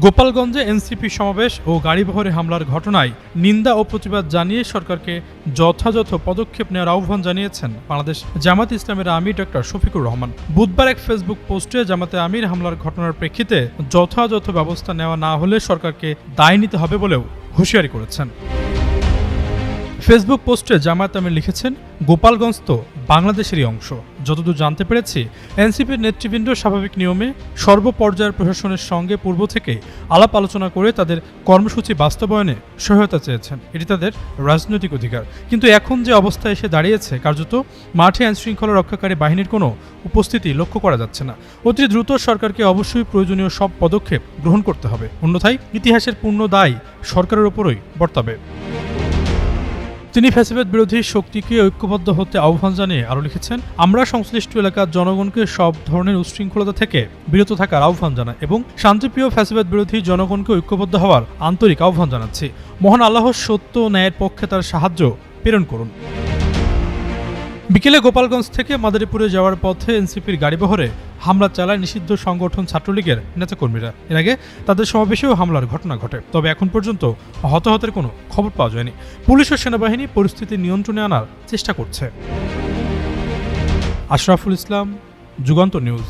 গোপালগঞ্জে এনসিপি সমাবেশ ও গাড়িবহরে হামলার ঘটনায় নিন্দা ও প্রতিবাদ জানিয়ে সরকারকে যথাযথ পদক্ষেপ নেওয়ার আহ্বান জানিয়েছেন বাংলাদেশ জামাত ইসলামের আমির ডক্টর শফিকুর রহমান। বুধবার এক ফেসবুক পোস্টে জামাতে আমির হামলার ঘটনার প্রেক্ষিতে যথাযথ ব্যবস্থা নেওয়া না হলে সরকারকে দায় নিতে হবে বলেও হুঁশিয়ারি করেছেন। ফেসবুক পোস্টে জামায়াত আমির লিখেছেন, গোপালগঞ্জ তো বাংলাদেশেরই অংশ। যতদূর জানতে পেরেছি, এনসিপির নেতৃবৃন্দ স্বাভাবিক নিয়মে সর্বপর্যায়ের প্রশাসনের সঙ্গে পূর্ব থেকে আলাপ আলোচনা করে তাদের কর্মসূচি বাস্তবায়নে সহায়তা চেয়েছেন। এটি তাদের রাজনৈতিক অধিকার। কিন্তু এখন যে অবস্থা এসে দাঁড়িয়েছে, কার্যত মাঠে আইনশৃঙ্খলা রক্ষাকারী বাহিনীর কোনো উপস্থিতি লক্ষ্য করা যাচ্ছে না। অতি দ্রুত সরকারকে অবশ্যই প্রয়োজনীয় সব পদক্ষেপ গ্রহণ করতে হবে। অন্যথায় ইতিহাসের পূর্ণ দায় সরকারের ওপরই বর্তাবে। তিনি ফ্যাসিবাদ বিরোধী শক্তিকে ঐক্যবদ্ধ হতে আহ্বান জানিয়ে আরও লিখেছেন, আমরা সংশ্লিষ্ট এলাকার জনগণকে সব ধরনের উশৃঙ্খলতা থেকে বিরত থাকার আহ্বান জানাই এবং শান্তিপ্রিয় ফ্যাসিবাদ বিরোধী জনগণকে ঐক্যবদ্ধ হওয়ার আন্তরিক আহ্বান জানাচ্ছি। মহান আল্লাহ সত্য ন্যায়ের পক্ষে তার সাহায্য প্রেরণ করুন। বিকেলে গোপালগঞ্জ থেকে মাদারীপুরে যাওয়ার পথে এনসিপির গাড়িবহরে হামলা চালায় নিষিদ্ধ সংগঠন ছাত্রলীগের নেতাকর্মীরা। এর আগে তাদের সমাবেশেও হামলার ঘটনা ঘটে। তবে এখন পর্যন্ত হতাহতের কোনো খবর পাওয়া যায়নি। পুলিশ ও সেনাবাহিনী পরিস্থিতি নিয়ন্ত্রণে আনার চেষ্টা করছে। আশরাফুল ইসলাম, যুগান্ত নিউজ।